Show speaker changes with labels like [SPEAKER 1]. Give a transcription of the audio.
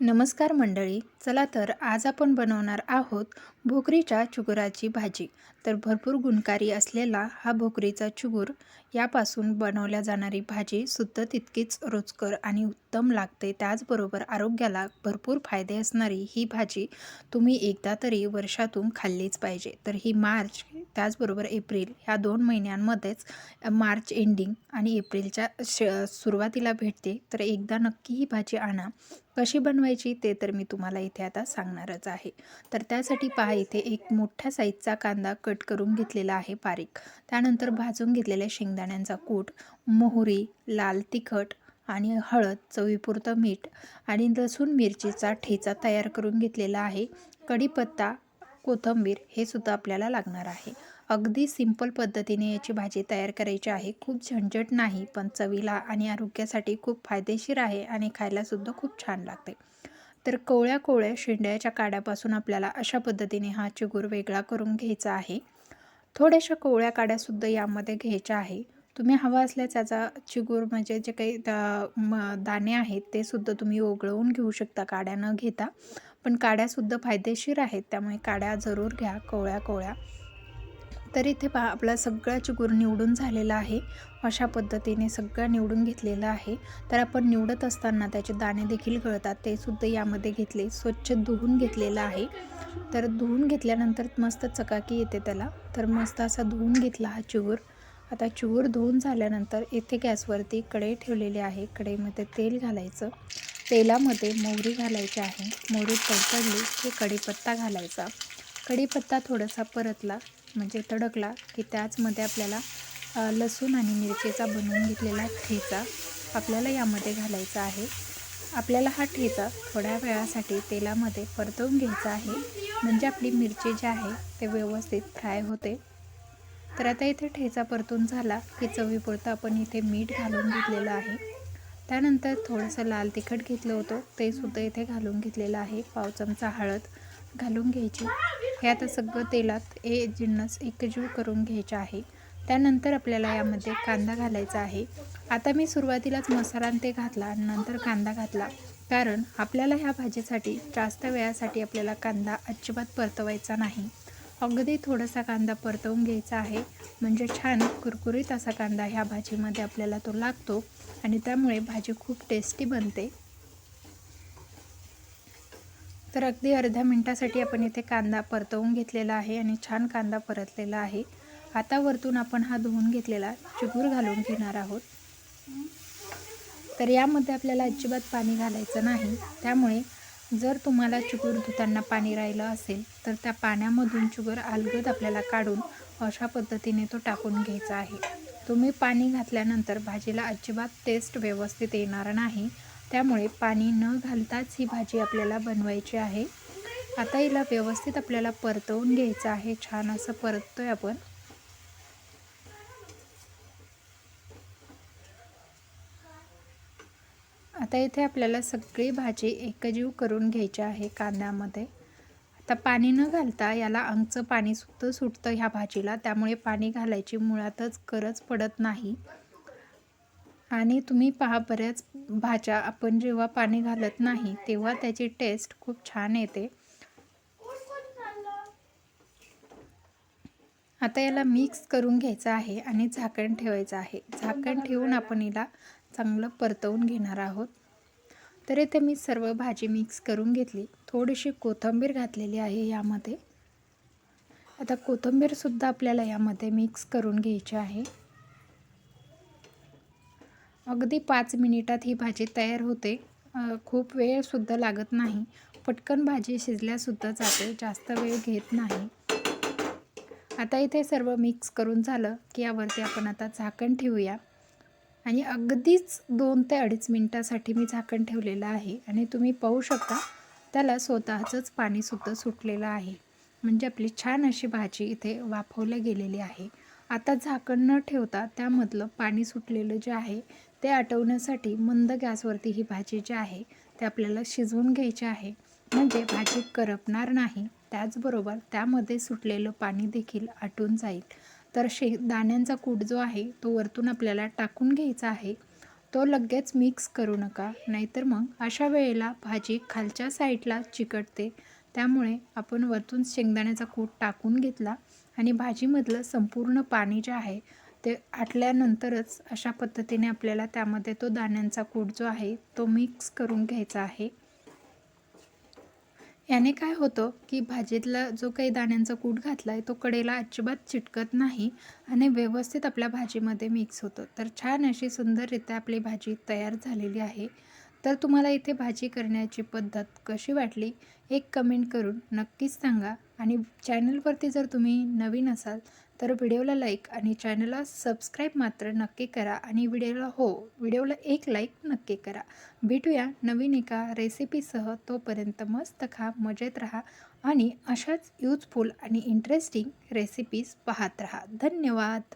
[SPEAKER 1] नमस्कार मंडळी चला तर आज आपण बनवणार आहोत भोकरीच्या चुगुराची भाजी. तर भरपूर गुणकारी असलेला हा भोकरीचा चुगूर यापासून बनवल्या जाणारी भाजी सुद्धा तितकीच रुचकर आणि उत्तम लागते. त्याचबरोबर आरोग्याला भरपूर फायदे असणारी ही भाजी तुम्ही एकदा तरी वर्षातून खाल्लीच पाहिजे. तर ही मार्च त्याचबरोबर एप्रिल ह्या दोन महिन्यांमध्येच मार्च एंडिंग आणि एप्रिलच्या श सुरुवातीला भेटते. तर एकदा नक्की ही भाजी आणा. कशी बनवायची ते तर मी तुम्हाला इथे आता सांगणारच आहे. तर त्यासाठी पहा इथे एक मोठ्या साईजचा कांदा कट करून घेतलेला आहे बारीक. त्यानंतर भाजून घेतलेल्या शेंगदाण्यांचा कूट मोहरी लाल तिखट आणि हळद चवीपुरतं मीठ आणि लसूण मिरचीचा ठेचा तयार करून घेतलेला आहे. कढीपत्ता कोथिंबीर हे सुद्धा आपल्याला लागणार आहे. अगदी सिंपल पद्धतीने याची भाजी तयार करायची आहे. खूप झंझट नाही पण चवीला आणि आरोग्यासाठी खूप फायदेशीर आहे आणि खायलासुद्धा खूप छान लागते. तर कोवळ्या कोवळ्या शेंड्याच्या काड्यापासून आपल्याला अशा पद्धतीने हा चिगूर वेगळा करून घ्यायचा आहे. थोड्याशा कोवळ्या काड्यासुद्धा यामध्ये घ्यायच्या आहे. तुम्ही हवा असल्यास त्याचा चिगूर म्हणजे जे काही दाणे आहेत ते सुद्धा तुम्ही ओघळवून घेऊ शकता. काड्या न घेता. पण काड्यासुद्धा फायदेशीर आहेत. त्यामुळे काड्या जरूर घ्या कोवळ्या कोवळ्या. तर इथे पहा आपला सगळा चिगूर निवडून झालेला आहे. अशा पद्धतीने सगळं निवडून घेतलेलं आहे. तर आपण निवडत असताना त्याचे दाणे देखील गळतात. ते सुद्धा यामध्ये घेतले स्वच्छ धुवून घेतलेलं आहे. तर धुवून घेतल्यानंतर मस्त चकाकी येते त्याला. तर मस्त असा धुवून घेतला हा चिगूर आता चिगूर धुवून झाल्यानंतर इथे गॅसवरती कढई ठेवलेली आहे. कढईमध्ये तेल घालायचं. तेलामध्ये मोहरी घालायची आहे. मोहरी तडतडली की कढीपत्ता घालायचा. कढीपत्ता थोडासा परतला म्हणजे तडकला की त्याचमध्ये आपल्याला लसूण आणि मिरचीचा बनवून घेतलेला ठेचा आपल्याला यामध्ये घालायचा आहे. आपल्याला हा ठेचा थोड्या वेळासाठी तेलामध्ये परतवून घ्यायचा आहे. म्हणजे आपली मिरची जी आहे ते व्यवस्थित फ्राय होते. तर आता इथे ठेचा परतून झाला की चवीपुरतं आपण इथे मीठ घालून घेतलेलं आहे. त्यानंतर थोडंसं लाल तिखट घेतलं होतं. ते सुद्धा इथे घालून घेतलेलं आहे. पाव चमचा हळद घालून घ्यायची. हे आता सगळं तेलात हे जिन्नस एकजीव करून घ्यायचे आहे. त्यानंतर आपल्याला यामध्ये कांदा घालायचा आहे. आता मी सुरुवातीलाच मसाला ते घातला आणि नंतर कांदा घातला. कारण आपल्याला ह्या भाजीसाठी जास्त वेळासाठी आपल्याला कांदा अजिबात परतवायचा नाही. अगदी थोडासा कांदा परतवून घ्यायचा आहे. म्हणजे छान कुरकुरीत असा कांदा ह्या भाजीमध्ये आपल्याला तो लागतो आणि त्यामुळे भाजी खूप टेस्टी बनते. तर अगदी अर्ध्या मिनटासाठी आपण इथे कांदा परतवून घेतलेला आहे आणि छान कांदा परतलेला आहे. आता वरतून आपण हा धुवून घेतलेला चिगूर घालून घेणार आहोत. तर यामध्ये आपल्याला अजिबात पाणी घालायचं नाही. त्यामुळे जर तुम्हाला चुगूर धुताना पाणी राहिलं असेल तर त्या पाण्यामधून चुगर अलगद आपल्याला काढून अशा पद्धतीने तो टाकून घ्यायचा आहे. तुम्ही पाणी घातल्यानंतर भाजीला अजिबात टेस्ट व्यवस्थित येणार नाही. त्यामुळे पाणी न घालताच ही भाजी आपल्याला बनवायची आहे. आता हिला व्यवस्थित आपल्याला परतवून घ्यायचं आहे. छान असं परततोय आपण. आता इथे आपल्याला सगळी भाजी एकजीव करून घ्यायची आहे कांद्यामध्ये. आता पाणी न घालता याला अंगचं पाणी सुद्धा सुटतं ह्या भाजीला त्यामुळे पाणी घालायची मुळातच गरज पडत नाही. आणि तुम्ही पहा बऱ्याच भाज्या आपण जेव्हा पाणी घालत नाही तेव्हा त्याची टेस्ट खूप छान येते. आता याला मिक्स करून घ्यायचं आहे आणि झाकण ठेवायचं आहे. झाकण ठेवून आपण याला चांगलं परतवून घेणार आहोत. तर इथे मी सर्व भाजी मिक्स करून घेतली. थोडीशी कोथिंबीर घातलेली आहे यामध्ये. आता कोथिंबीरसुद्धा आपल्याला यामध्ये मिक्स करून घ्यायची आहे. अगदी पाच मिनिटात ही भाजी तयार होते. खूप वेळसुद्धा लागत नाही. पटकन भाजी शिजल्यासुद्धा जाते. जास्त वेळ घेत नाही. आता इथे सर्व मिक्स करून झालं की यावरती आपण आता झाकण ठेवूया. आणि अगदीच दोन ते अडीच मिनटासाठी मी झाकण ठेवलेलं आहे आणि तुम्ही पाहू शकता त्याला स्वतःचंच पाणीसुद्धा सुटलेलं आहे. म्हणजे आपली छान अशी भाजी इथे वाफवल्या गेलेली आहे. आता झाकण न ठेवता त्यामधलं पाणी सुटलेलं जे आहे ते आटवण्यासाठी मंद गॅसवरती ही भाजी जी आहे ते आपल्याला शिजवून घ्यायची आहे. म्हणजे भाजी करपणार नाही त्याचबरोबर त्यामध्ये सुटलेलं पाणी देखील आटून जाईल. तर शे दाण्यांचा कूट जो आहे तो वरतून आपल्याला टाकून घ्यायचा आहे. तो लगेच मिक्स करू नका. नाहीतर मग अशा वेळेला भाजी खालच्या साईडला चिकटते. त्यामुळे आपण वरतून शेंगदाण्याचा कूट टाकून घेतला आणि भाजीमधलं संपूर्ण पाणी जे आहे ते आटल्यानंतरच अशा पद्धतीने आपल्याला त्यामध्ये तो दाण्यांचा कूट जो आहे तो मिक्स करून घ्यायचा आहे. याने काय होतं की भाजीतला जो काही दाण्यांचा कूट घातला आहे तो कडेला अजिबात चिटकत नाही आणि व्यवस्थित आपल्या भाजीमध्ये मिक्स होतं. तर छान अशी सुंदररित्या आपली भाजी तयार झालेली आहे. तर तुम्हाला इथे भाजी करण्याची पद्धत कशी वाटली एक कमेंट करून नक्कीच सांगा. आणि चॅनलवरती जर तुम्ही नवीन असाल तर व्हिडिओला लाईक आणि चॅनलला सबस्क्राईब मात्र नक्की करा आणि व्हिडिओला हो व्हिडिओला एक लाईक नक्की करा. भेटूया नवीन एका रेसिपीसह. तोपर्यंत मस्त खा मजेत राहा आणि अशाच यूजफुल आणि इंटरेस्टिंग रेसिपीज पाहत राहा. धन्यवाद!